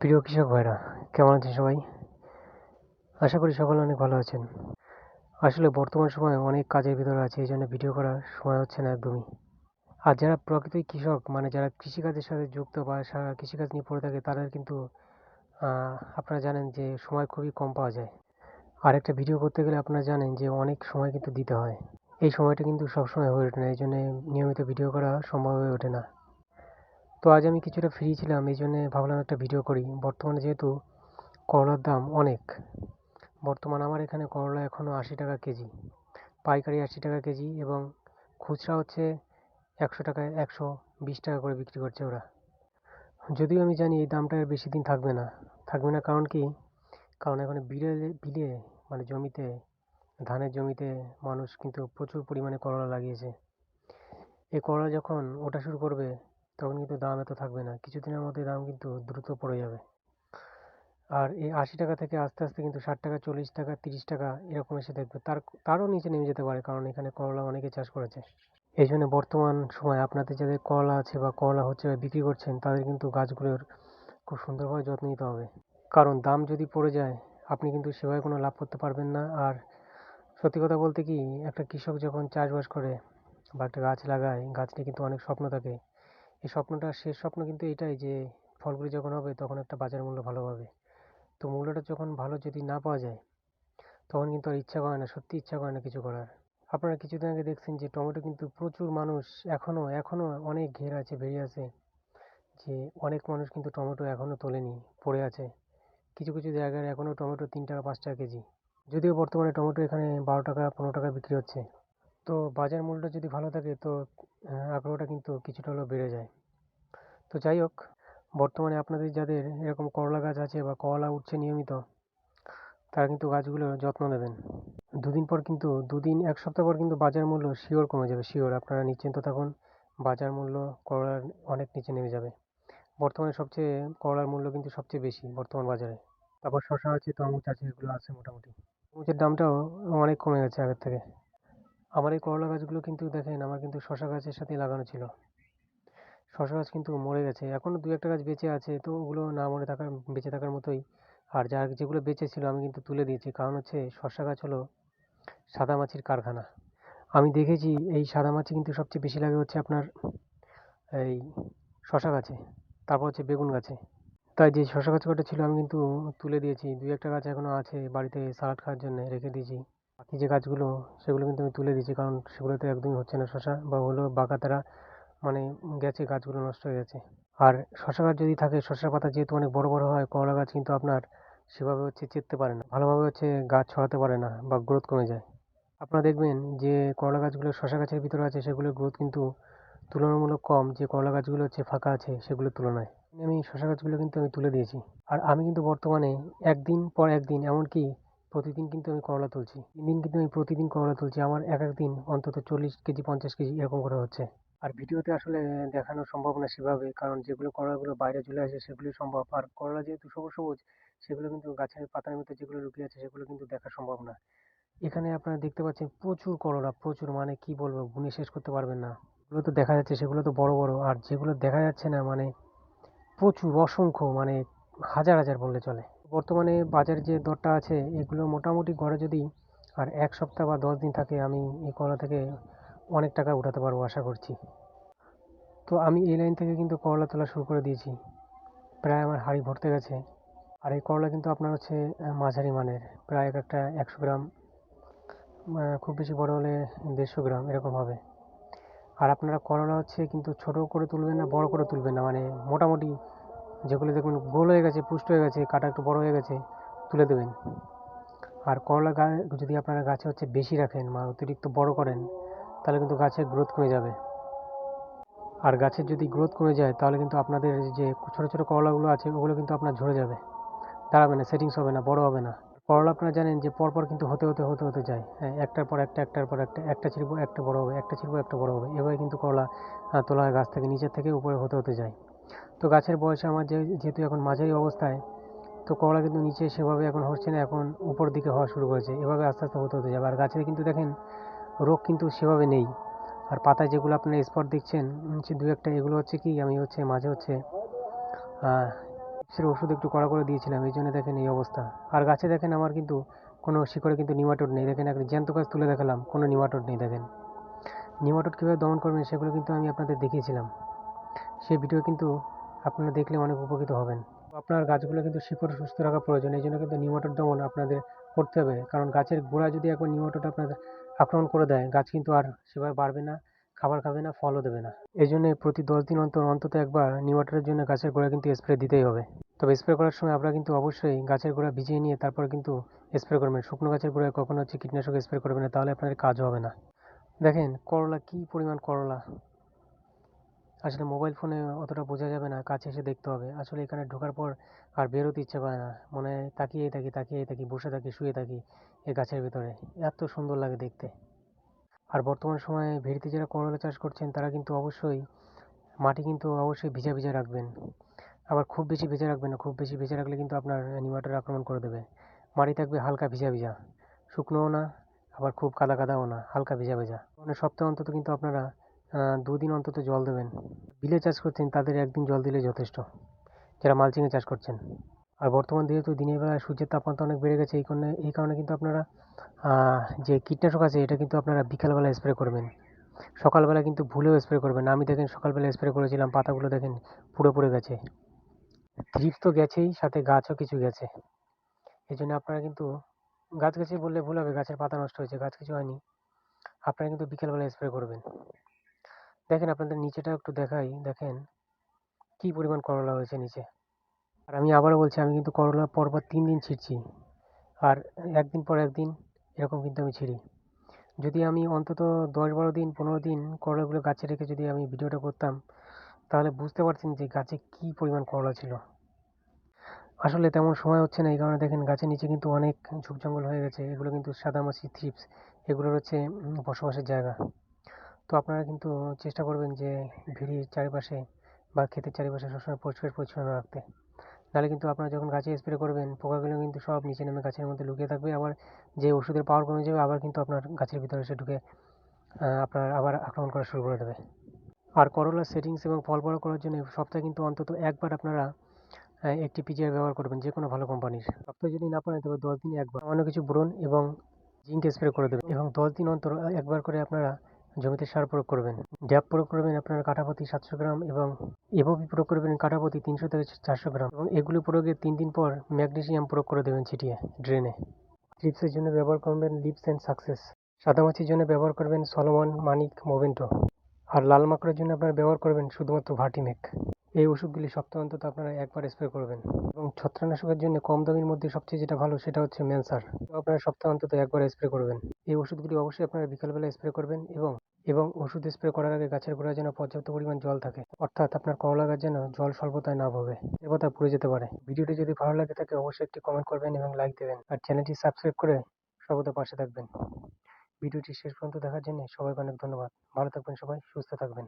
প্রিয় কৃষক ভাইরা, কেমন আছেন সবাই? আশা করি সকলে অনেক ভালো আছেন। আসলে বর্তমান সময়ে অনেক কাজের ভিতরে আছে, এই জন্য ভিডিও করার সময় হচ্ছে না একদমই। আর যারা প্রকৃতই কৃষক মানে যারা কৃষিকাজের সাথে যুক্ত বা কৃষিকাজ নিয়ে পড়ে থাকে, তাদের কিন্তু আপনারা জানেন যে সময় খুবই কম পাওয়া যায়। আর একটা ভিডিও করতে গেলে আপনারা জানেন যে অনেক সময় কিন্তু দিতে হয়। এই সময়টা কিন্তু সবসময় হয়ে ওঠে না, এই জন্য নিয়মিত ভিডিও করা সম্ভব হয়ে ওঠে না। তো আজ আমি কিছুটা ফ্রি ছিলাম, এই জন্যে ভাবলাম একটা ভিডিও করি। বর্তমানে যেহেতু করলার দাম অনেক, বর্তমান আমার এখানে করলা এখনও আশি টাকা কেজি, পাইকারি আশি টাকা কেজি এবং খুচরা হচ্ছে একশো টাকায় একশো বিশ টাকা করে বিক্রি করছে ওরা। যদিও আমি জানি এই দামটা বেশি দিন থাকবে না থাকবে না কারণ কি? কারণ এখন বিলে বিলে মানে জমিতে, ধানের জমিতে মানুষ কিন্তু প্রচুর পরিমাণে করলা লাগিয়েছে। এই করলা যখন ওটা শুরু করবে তখন কিন্তু দাম এত থাকবে না। কিছুদিনের মধ্যে দাম কিন্তু দ্রুত পড়ে যাবে। আর এই আশি টাকা থেকে আস্তে আস্তে কিন্তু ষাট টাকা, চল্লিশ টাকা, তিরিশ টাকা এরকম এসে দেখবে। তার, তারও নিচে নেমে যেতে পারে, কারণ এখানে করলা অনেকে চাষ করেছে। এই জন্য বর্তমান সময় আপনাদের যাদের করলা আছে বা করলা হচ্ছে বা বিক্রি করছেন, তাদের কিন্তু গাছগুলোর খুব সুন্দরভাবে যত্ন নিতে হবে। কারণ দাম যদি পড়ে যায়, আপনি কিন্তু সেভাবে কোনো লাভ করতে পারবেন না। আর সত্যি কথা বলতে কি, একটা কৃষক যখন চাষবাস করে বা একটা গাছ লাগায় গাছ নিয়ে কিন্তু অনেক স্বপ্ন থাকে। এই স্বপ্নটা শেষ স্বপ্ন কিন্তু এটাই যে ফলগুলি যখন হবে তখন একটা বাজার মূল্য ভালো পাবে। তো মূল্যটা যখন ভালো যদি না পাওয়া যায়, তখন কিন্তু আর ইচ্ছা করে না, সত্যি ইচ্ছা করে না কিছু করার। আপনারা কিছুদিন আগে দেখছেন যে টমেটো কিন্তু প্রচুর মানুষ এখনও এখনও অনেক ঘের আছে, বেরিয়ে আছে। যে অনেক মানুষ কিন্তু টমেটো এখনও তোলেনি, পড়ে আছে। কিছু কিছু জায়গায় এখনও টমেটো তিন টাকা, পাঁচ টাকা কেজি। যদিও বর্তমানে টমেটো এখানে বারো টাকা, পনেরো টাকা বিক্রি হচ্ছে। তো বাজার মূল্যটা যদি ভালো থাকে তো আগ্রহটা কিন্তু কিছুটা হলেও বেড়ে যায়। তো যাই হোক, বর্তমানে আপনাদের যাদের এরকম করলা গাছ আছে বা করলা উঠছে নিয়মিত, তারা কিন্তু গাছগুলোর যত্ন নেবেন। দুদিন পর কিন্তু, দুদিন, এক সপ্তাহ পর কিন্তু বাজার মূল্য শিওর কমে যাবে, শিওর। আপনারা নিশ্চিন্ত থাকুন, বাজার মূল্য করলার অনেক নিচে নেমে যাবে। বর্তমানে সবচেয়ে করলার মূল্য কিন্তু সবচেয়ে বেশি বর্তমান বাজারে। তারপর শসা আছে, তরমুজ আছে, এগুলো আছে মোটামুটি। তরমুজের দামটাও অনেক কমে গেছে আগের থেকে। আমার এই করলা গাছগুলো কিন্তু দেখেন, আমার কিন্তু শসা গাছের সাথে লাগানো ছিল। শসা গাছ কিন্তু মরে গেছে। এখনও দু একটা গাছ বেঁচে আছে, তো ওগুলো না মরে থাকার, বেঁচে থাকার মতোই। আর যা যেগুলো বেঁচে ছিল আমি কিন্তু তুলে দিয়েছি। কারণ হচ্ছে শসা গাছ হলো সাদামাছির কারখানা। আমি দেখেছি এই সাদা মাছি কিন্তু সবচেয়ে বেশি লাগে হচ্ছে আপনার এই শসা গাছে, তারপর হচ্ছে বেগুন গাছে। তাই যে শসা গাছ কটা ছিল আমি কিন্তু তুলে দিয়েছি। দুই একটা গাছ এখনও আছে বাড়িতে সালাড খাওয়ার জন্য রেখে দিয়েছি। বাকি যে গাছগুলো, সেগুলো কিন্তু আমি তুলে দিয়েছি। কারণ সেগুলোতে একদমই হচ্ছে না শসা বা হলো বাঁকা তারা মানে গেছে, গাছগুলো নষ্ট হয়ে গেছে। আর শসা গাছ যদি থাকে শসার পাতা যেহেতু অনেক বড় বড় হয়, করলা গাছ কিন্তু আপনার সেভাবে হচ্ছে চেততে পারে না। ভালোভাবে হচ্ছে গাছ ছড়াতে পারে না বা গ্রোথ কমে যায়। আপনারা দেখবেন যে করলা গাছগুলো শসা গাছের ভিতরে আছে সেগুলোর গ্রোথ কিন্তু তুলনামূলক কম। যে করলা গাছগুলো হচ্ছে ফাঁকা আছে সেগুলোর তুলনায়। আমি শসা গাছগুলো কিন্তু আমি তুলে দিয়েছি। আর আমি কিন্তু বর্তমানে একদিন পর একদিন, এমনকি প্রতিদিন কিন্তু আমি করলা তুলছি। তিন দিন কিন্তু আমি প্রতিদিন করলা তুলছি। আমার এক এক দিন অন্তত চল্লিশ কেজি, পঞ্চাশ কেজি এরকম করে হচ্ছে। আর ভিডিওতে আসলে দেখানো সম্ভব না সেভাবে, কারণ যেগুলো করলাগুলো বাইরে চলে আসে সেগুলোই সম্ভব। আর করলা যেহেতু সবুজ সবুজ, সেগুলো কিন্তু গাছের পাতার মধ্যে যেগুলো লুকিয়ে আছে সেগুলো কিন্তু দেখা সম্ভব না। এখানে আপনারা দেখতে পাচ্ছেন প্রচুর করলা, প্রচুর মানে কি বলব গুণে শেষ করতে পারবেন না। যেগুলো তো দেখা যাচ্ছে সেগুলো তো বড় বড়, আর যেগুলো দেখা যাচ্ছে না মানে প্রচুর, অসংখ্য মানে হাজার হাজার বললে চলে। বর্তমানে বাজারে যে দরটা আছে, এগুলো মোটামুটি গড়ে যদি আর এক সপ্তাহ বা দশ দিন থাকে, আমি এই করলা থেকে অনেক টাকা উঠাতে পারব আশা করছি। তো আমি এই লাইন থেকে কিন্তু করলা তোলা শুরু করে দিয়েছি। প্রায় আমার হাঁড়ি ভরতে গেছে। আর এই করলা কিন্তু আপনার হচ্ছে মাঝারি মানের, প্রায় এক একটা একশো গ্রাম খুব বেশি বড় হলে দেড়শো গ্রাম এরকম হবে। আর আপনারা করলা হচ্ছে কিন্তু ছোট করে তুলবেন না, বড় করে তুলবেন না মানে মোটামুটি যেগুলো দেখবেন গোল হয়ে গেছে, পুষ্ট হয়ে গেছে, কাটা একটু বড় হয়ে গেছে, তুলে দেবেন। আর করলা গা যদি আপনারা গাছে হচ্ছে বেশি রাখেন বা অতিরিক্ত বড় করেন, তাহলে কিন্তু গাছের গ্রোথ কমে যাবে। আর গাছের যদি গ্রোথ কমে যায়, তাহলে কিন্তু আপনাদের যে ছোটো ছোটো করলাগুলো আছে, ওগুলো কিন্তু আপনার ঝরে যাবে। দাঁড়াবে না সেটিংস হবে না, বড় হবে না। করলা আপনারা জানেন যে পরপর কিন্তু হতে হতে হতে হতে যায়। হ্যাঁ একটার পর একটা, একটার পর একটা একটা ছিড়বো, একটা বড় হবে, একটা ছিড়বো, একটা বড় হবে। এভাবে কিন্তু করলা তোলা হয় গাছ থেকে, নিচের থেকে উপরে হতে হতে যায়। তো গাছের বয়সে আমার যেহেতু এখন মাঝারি অবস্থায়, তো করলা কিন্তু নিচে সেভাবে এখন হচ্ছে না, এখন উপর দিকে হওয়া শুরু করেছে। এভাবে আস্তে আস্তে হতে হতে যাবে। আর গাছের কিন্তু দেখেন, রোগ কিন্তু সেভাবে নেই। আর পাতায় যেগুলো আপনার স্পট দেখছেন সে দু একটা, এগুলো হচ্ছে কি, আমি হচ্ছে মাঝে হচ্ছে সে ওষুধ একটু কড়া করে দিয়েছিলাম, এই জন্য দেখেন এই অবস্থা। আর গাছে দেখেন আমার কিন্তু কোনো শিকড়ে কিন্তু নিমাটোড নেই। দেখেন একটা জ্যান্ত গাছ তুলে দেখালাম, কোনো নিমাটোড নেই দেখেন। নিমাটোড কীভাবে দমন করবেন সেগুলো কিন্তু আমি আপনাদের দেখিয়েছিলাম। সেই ভিডিও কিন্তু আপনারা দেখলে অনেক উপকৃত হবেন। আপনার গাছগুলো কিন্তু শিকড় সুস্থ রাখা প্রয়োজন, এই জন্য কিন্তু নিমাটোড দমন আপনাদের করতে হবে। কারণ গাছের গোড়া যদি একবার নিমাটোড আপনাদের আক্রমণ করে দেয়, গাছ কিন্তু আর সেভাবে বাড়বে না, খাবার খাবে না, ফলও দেবে না। এই জন্য প্রতি দশ দিন অন্তর, অন্তত একবার নিমাটোডের জন্য গাছের গোড়া কিন্তু স্প্রে দিতেই হবে। তবে স্প্রে করার সময় আপনারা কিন্তু অবশ্যই গাছের গোড়া ভিজিয়ে নিয়ে তারপর কিন্তু স্প্রে করবেন। শুকনো গাছের গোড়ায় কখনো হচ্ছে কীটনাশক স্প্রে করবেন না, তাহলে আপনাদের কাজ হবে না। দেখেন করলা, কি পরিমাণ করলা। আসলে মোবাইল ফোনে অতটা বোঝা যাবে না, কাছে এসে দেখতে হবে। আসলে এখানে ঢোকার পর আর বেরোতে ইচ্ছে করে না। মনে হয় তাকিয়েই থাকি তাকিয়েই থাকি, বসে থাকি, শুয়ে থাকি এই গাছের ভিতরে। এত সুন্দর লাগে দেখতে। আর বর্তমান সময়ে ভেড়িতে যারা করলা চাষ করছেন, তারা কিন্তু অবশ্যই মাটি কিন্তু অবশ্যই ভিজা ভিজা রাখবেন। আবার খুব বেশি ভেজা রাখবেন না, খুব বেশি ভেজা রাখলে কিন্তু আপনার নিমাটোড আক্রমণ করে দেবে। মাটি থাকবে হালকা ভিজা ভিজা। শুকনোও না, আবার খুব কাদা কাদাও না, হালকা ভিজা ভেজা। মানে সপ্তাহ অন্তত কিন্তু আপনারা দুদিন অন্তত জল দেবেন। বিলে চাষ করছেন, তাদের একদিন জল দিলে যথেষ্ট, যারা মালচিংয়ে চাষ করছেন। আর বর্তমান যেহেতু দিনের বেলা সূর্যের তাপমাত্রা অনেক বেড়ে গেছে, এই কারণে এই কারণে কিন্তু আপনারা যে কীটনাশক আছে, এটা কিন্তু আপনারা বিকালবেলা স্প্রে করবেন। সকালবেলা কিন্তু ভুলেও স্প্রে করবেন আমি দেখেন সকালবেলা স্প্রে করেছিলাম, পাতাগুলো দেখেন পুরো পড়ে গেছে। থ্রিপ তো গেছেই, সাথে গাছও কিছু গেছে। এই জন্য আপনারা কিন্তু, গাছ গেছে বললে ভুল হবে, গাছের পাতা নষ্ট হয়েছে, গাছ কিছু হয়নি। আপনারা কিন্তু বিকেলবেলা স্প্রে করবেন। দেখেন আপনাদের নিচেটা একটু দেখাই, দেখেন। কি পরিমাণ করলা হয়েছে নিচে। আর আমি আবারও বলছি, আমি কিন্তু করলা পরপর তিন দিন ছিঁড়ছি। আর একদিন পর একদিন এরকম কিন্তু আমি ছিঁড়ি। যদি আমি অন্তত দশ বারো দিন, পনেরো দিন করলাগুলো গাছে রেখে যদি আমি ভিডিওটা করতাম, তাহলে বুঝতে পারছেন যে গাছে কি পরিমাণ করলা ছিল। আসলে তেমন সময় হচ্ছে না, এই কারণে দেখেন গাছের নিচে কিন্তু অনেক ঝোপ জঙ্গল হয়ে গেছে। এগুলো কিন্তু সাদামাছি থ্রিপস, এগুলোর হচ্ছে বসবাসের জায়গা। তো আপনারা কিন্তু চেষ্টা করবেন যে ভিড়ির চারিপাশে বা ক্ষেতের চারিপাশে সবসময় পরিষ্কার পরিচ্ছন্ন রাখতে। নাহলে কিন্তু আপনারা যখন গাছে স্প্রে করবেন, পোকাগুলো কিন্তু সব নিচে নেমে গাছের মধ্যে লুকিয়ে থাকবে। আবার যে ওষুধের পাওয়ার কমে যাবে, আবার কিন্তু আপনার গাছের ভিতরে এসে ঢুকে আপনার আবার আক্রমণ করা শুরু করে দেবে। আর করলার সেটিংস এবং ফল বড় করার জন্য সপ্তাহে কিন্তু অন্তত একবার আপনারা একটি পিজিআর ব্যবহার করবেন যে কোনো ভালো কোম্পানির সপ্তাহে যদি না পারেন, তবে দশ দিনে একবার। অন্য কিছু বোরন এবং জিঙ্ক স্প্রে করে দেবেন এবং দশ দিন অন্তর একবার করে আপনারা জমিতে সার প্রয়োগ করবেন। ড্যাপ প্রয়োগ করবেন আপনার কাঠাপতি সাতশো গ্রাম এবং এভাবে প্রয়োগ করবেন কাঠাপতি তিনশো থেকে চারশো গ্রাম এবং এগুলো প্রয়োগের তিন দিন পর ম্যাগনেসিয়াম প্রয়োগ করে দেবেন ছিটিয়ে, ড্রেনে। লিপসের জন্য ব্যবহার করবেন লিপস অ্যান্ড সাকসেস। সাদামাছির জন্য ব্যবহার করবেন সলোমন, মানিক মোভেন্টো আর লাল মাকড়ের জন্য আপনারা ব্যবহার করবেন শুধুমাত্র ভার্টিমেক এই ওষুধগুলি সপ্তাহে অন্তত আপনারা একবার স্প্রে করবেন। এবং ছত্রাকনাশকের জন্য কম দামের মধ্যে সবচেয়ে যেটা ভালো সেটা হচ্ছে ম্যানসার আপনারা সপ্তাহে অন্তত একবার স্প্রে করবেন। এই ওষুধগুলি অবশ্যই আপনারা বিকালবেলা স্প্রে করবেন এবং এবং ওষুধ স্প্রে করার আগে গাছের গোড়ায় যেন পর্যাপ্ত পরিমাণ জল থাকে, অর্থাৎ আপনার করলা গাছ যেন জল স্বল্পতায় না ভোগে, এ পুড়ে যেতে পারে। ভিডিওটি যদি ভালো লাগে থাকে অবশ্যই একটি কমেন্ট করবেন এবং লাইক দেবেন। আর চ্যানেলটি সাবস্ক্রাইব করে সর্বদা পাশে থাকবেন। ভিডিওটি শেষ পর্যন্ত দেখার জন্য সবাইকে অনেক ধন্যবাদ। ভালো থাকবেন সবাই, সুস্থ থাকবেন।